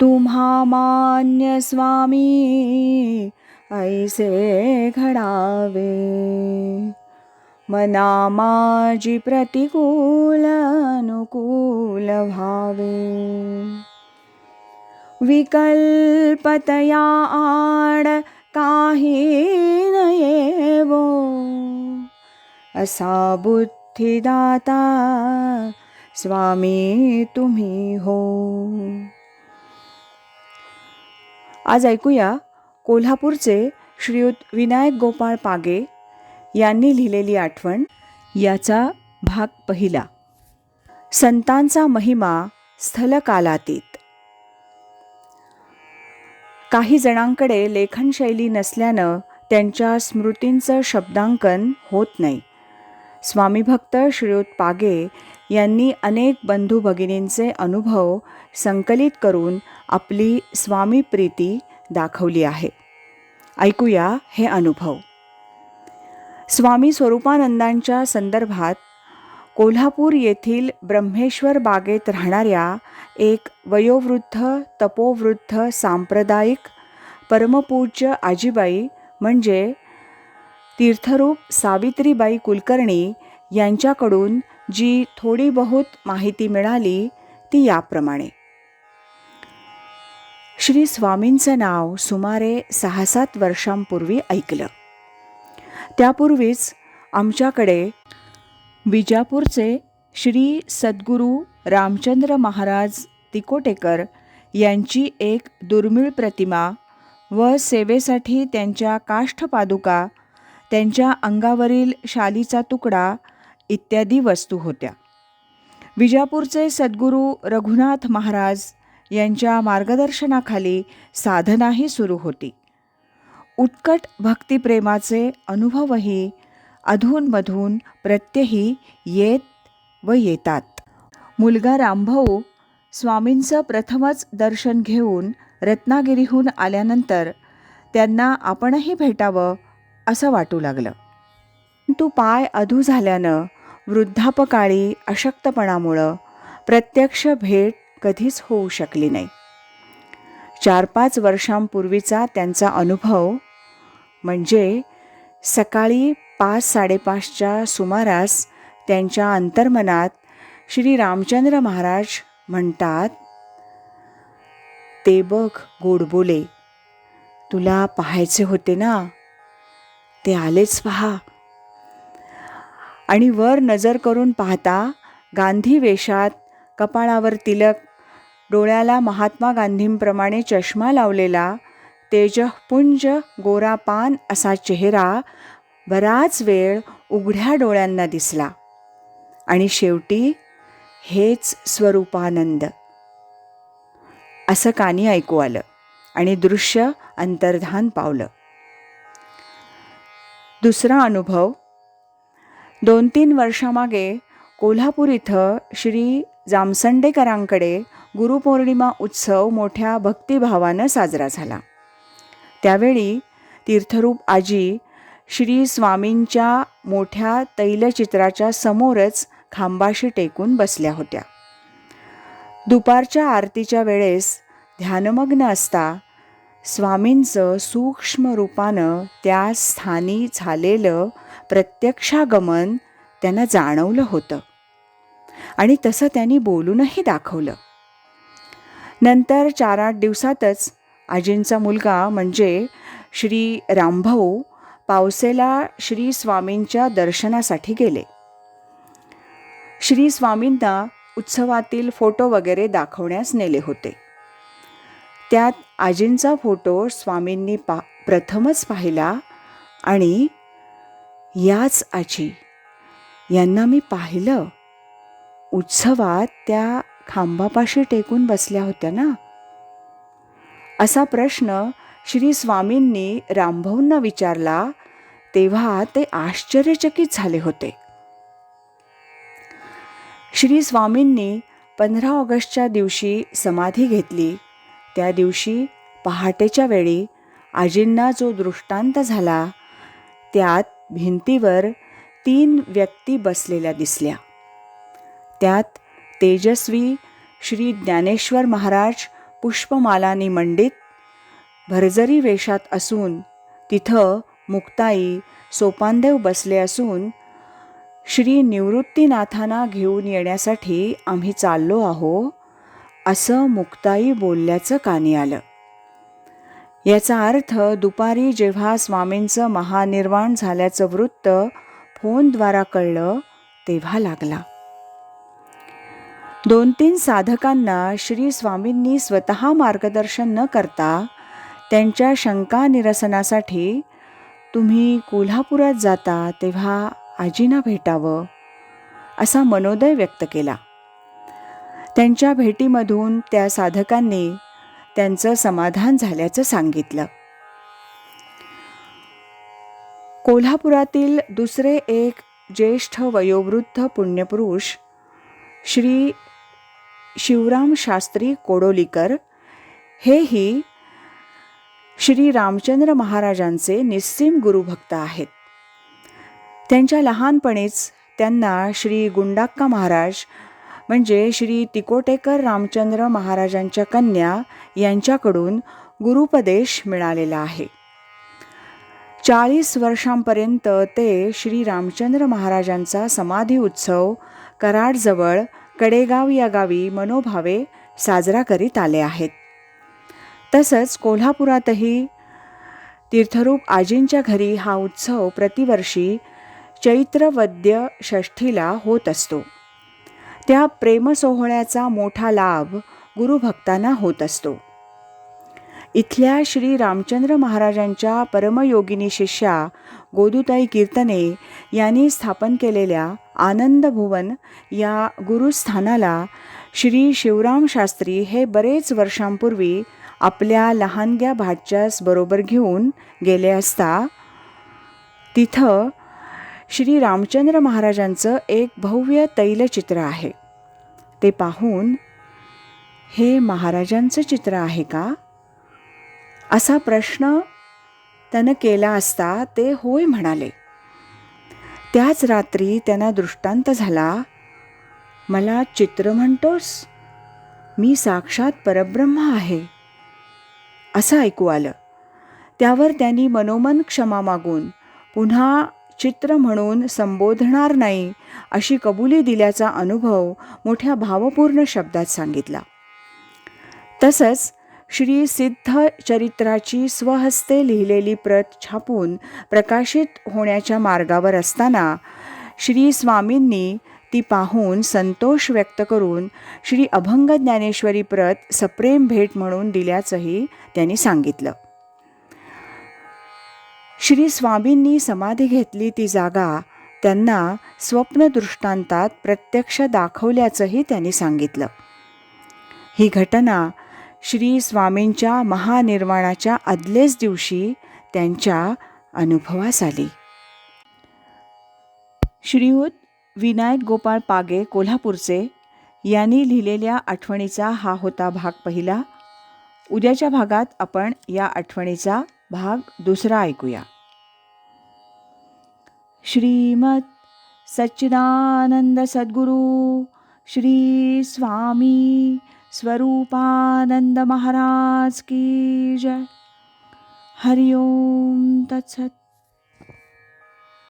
तुम्हा मान्य स्वामी ऐसे घडावे. मना माझी प्रतिकूल अनुकूल व्हावे विकल्पतया आड काही न येवो असा बुद्धिदाता स्वामी तुम्ही हो. आज ऐकूया कोल्हापूरचे श्रीयुत विनायक गोपाळ पागे यांनी लिहिलेली आठवण याचा भाग पहिला. संतांचा महिमा स्थलकालातीत. काही जणांकडे लेखनशैली नसल्यानं त्यांच्या स्मृतींचं शब्दांकन होत नाही. स्वामीभक्त श्रीयुत पागे यांनी अनेक बंधू भगिनींचे अनुभव संकलित करून आपली स्वामी प्रीती दाखवली आहे. ऐकूया हे अनुभव. स्वामी स्वरूपानंदांच्या संदर्भात कोल्हापूर येथील ब्रह्मेश्वर बागेत राहणाऱ्या एक वयोवृद्ध तपोवृद्ध सांप्रदायिक परमपूज्य आजीबाई म्हणजे तीर्थरूप सावित्रीबाई कुलकर्णी यांच्याकडून जी थोडी बहुत माहिती मिळाली ती याप्रमाणे. श्री स्वामींचं नाव सुमारे सहा सात वर्षांपूर्वी ऐकलं. त्यापूर्वीच आमच्याकडे विजापूरचे श्री सद्गुरू रामचंद्र महाराज तिकोटेकर यांची एक दुर्मिळ प्रतिमा व सेवेसाठी त्यांच्या काष्ठपादुका त्यांच्या अंगावरील शालीचा तुकडा इत्यादी वस्तू होत्या. विजापूरचे सद्गुरू रघुनाथ महाराज यांच्या मार्गदर्शनाखाली साधनाही सुरू होती. उत्कट भक्तिप्रेमाचे अनुभवही अधूनमधून प्रत्यही येत व येतात. मुलगा रामभाऊ स्वामींचं प्रथमच दर्शन घेऊन रत्नागिरीहून आल्यानंतर त्यांना आपणही भेटावं असं वाटू लागलं. तू पाय अधू झाल्यानं वृद्धापकाळी अशक्तपणामुळं प्रत्यक्ष भेट कधीच होऊ शकली नाही. चार पाच वर्षांपूर्वीचा त्यांचा अनुभव म्हणजे सकाळी पाच साडेपाचच्या सुमारास त्यांच्या अंतर्मनात श्री रामचंद्र महाराज म्हणतात ते बघ गोडबोले तुला पाहायचे होते ना? ते आलेच पहा. आणि वर नजर करून पाहता गांधी वेशात कपाळावर तिलक डोळ्याला महात्मा गांधींप्रमाणे चष्मा लावलेला तेजपुंज गोरा पान असा चेहरा बराच वेळ उघड्या डोळ्यांना दिसला. आणि शेवटी हेच स्वरूपानंद. असं कानी ऐकू आलं आणि दृश्य अंतर्धान पावलं. दुसरा अनुभव दोन तीन वर्षामागे कोल्हापूर इथं श्री जामसंडेकरांकडे गुरुपौर्णिमा उत्सव मोठ्या भक्तिभावानं साजरा झाला. त्यावेळी तीर्थरूप आजी श्री स्वामींच्या मोठ्या तैलचित्राच्या समोरच खांबाशी टेकून बसल्या होत्या. दुपारच्या आरतीच्या वेळेस ध्यानमग्न असता स्वामींचं सूक्ष्म रूपानं त्या स्थानी झालेलं प्रत्यक्षागमन त्यांना जाणवलं होतं. आणि तसं त्यांनी बोलूनही दाखवलं. नंतर चार आठ दिवसातच आजींचा मुलगा म्हणजे श्री रामभाऊ पावसेला श्री स्वामींच्या दर्शनासाठी गेले. श्री स्वामींना उत्सवातील फोटो वगैरे दाखवण्यास नेले होते. त्यात आजींचा फोटो स्वामींनी पा प्रथमच पाहिला आणि याच आजी यांना मी पाहिलं. उत्सवात त्या खांबापाशी टेकून बसल्या होत्या ना? असा प्रश्न श्री स्वामींनी रामभाऊंना विचारला तेव्हा ते आश्चर्यचकित झाले होते. श्री स्वामींनी पंधरा ऑगस्टच्या दिवशी समाधी घेतली. त्या दिवशी पहाटेच्या वेळी आजींना जो दृष्टांत झाला त्यात भिंतीवर तीन व्यक्ती बसलेल्या दिसल्या. त्यात तेजस्वी श्री ज्ञानेश्वर महाराज पुष्पमालानी मंडित भरजरी वेशात असून तिथं मुक्ताई सोपानदेव बसले असून श्री निवृत्तीनाथांना घेऊन येण्यासाठी आम्ही चाललो आहो. असं मुक्ताई बोलल्याचं कानी आलं. याचा अर्थ दुपारी जेव्हा स्वामींचं महानिर्वाण झाल्याचं वृत्त फोनद्वारा कळलं तेव्हा लागला. दोन तीन साधकांना श्री स्वामींनी स्वतः मार्गदर्शन न करता त्यांच्या शंका निरसनासाठी तुम्ही कोल्हापुरात जाता तेव्हा आजीना भेटावं असा मनोदय व्यक्त केला. त्यांच्या भेटीमधून त्या साधकांनी त्यांचं समाधान झाल्याचं सांगितलं. कोल्हापुरातील दुसरे एक ज्येष्ठ वयोवृद्ध पुण्यपुरुष श्री शिवराम शास्त्री कोडोलीकर हेही श्री रामचंद्र महाराजांचे निस्सीम गुरुभक्त आहेत. त्यांच्या लहानपणीच त्यांना श्री गुंडाक्का महाराज म्हणजे श्री तिकोटेकर रामचंद्र महाराजांच्या कन्या यांच्याकडून गुरुपदेश मिळालेला आहे. चाळीस वर्षांपर्यंत ते श्री रामचंद्र महाराजांचा समाधी उत्सव कराडजवळ कडेगाव या गावी मनोभावे साजरा करीत आले आहेत. तसंच कोल्हापुरातही तीर्थरूप आजींच्या घरी हा उत्सव प्रतिवर्षी चैत्रवद्य षष्ठीला होत असतो. त्या प्रेमसोहळ्याचा मोठा लाभ गुरुभक्तांना होत असतो. इथल्या श्री रामचंद्र महाराजांच्या परमयोगिनी शिष्या गोदुताई कीर्तने यांनी स्थापन केलेल्या आनंद भुवन या गुरुस्थानाला श्री शिवराम शास्त्री हे बरेच वर्षांपूर्वी आपल्या लहानग्या भाच्यास बरोबर घेऊन गेले असता तिथं श्री रामचंद्र महाराजांचं एक भव्य तैलचित्र आहे. ते पाहून हे महाराजांचं चित्र आहे का? असा प्रश्न त्यानं केला असता ते होय म्हणाले. त्याच रात्री त्यांना दृष्टांत झाला मला चित्र म्हणतोस? मी साक्षात परब्रह्म आहे. असं ऐकू आलं. त्यावर त्यांनी मनोमन क्षमा मागून पुन्हा चित्र म्हणून संबोधणार नाही अशी कबुली दिल्याचा अनुभव मोठ्या भावपूर्ण शब्दात सांगितला. तसंच श्री सिद्ध चरित्राची स्वहस्ते लिहिलेली प्रत छापून प्रकाशित होण्याच्या मार्गावर असताना श्री स्वामींनी ती पाहून संतोष व्यक्त करून श्री अभंग ज्ञानेश्वरी प्रत सप्रेम भेट म्हणून दिल्याचंही त्यांनी सांगितलं. श्री स्वामींनी समाधी घेतली ती जागा त्यांना स्वप्नदृष्टांतात प्रत्यक्ष दाखवल्याचंही त्यांनी सांगितलं. ही घटना श्री स्वामींच्या महानिर्वाणाच्या आदलेच दिवशी त्यांच्या अनुभवास आली. श्रीयुत विनायक गोपाळ पागे कोल्हापूरचे यांनी लिहिलेल्या आठवणीचा हा होता भाग पहिला. उद्याच्या भागात आपण या आठवणीचा भाग दुसरा ऐकूया. श्रीमत् श्रीमद् सच्चिदानन्दसद्गुरो श्रीस्वामी की जय। हरि ओं तत्सत्।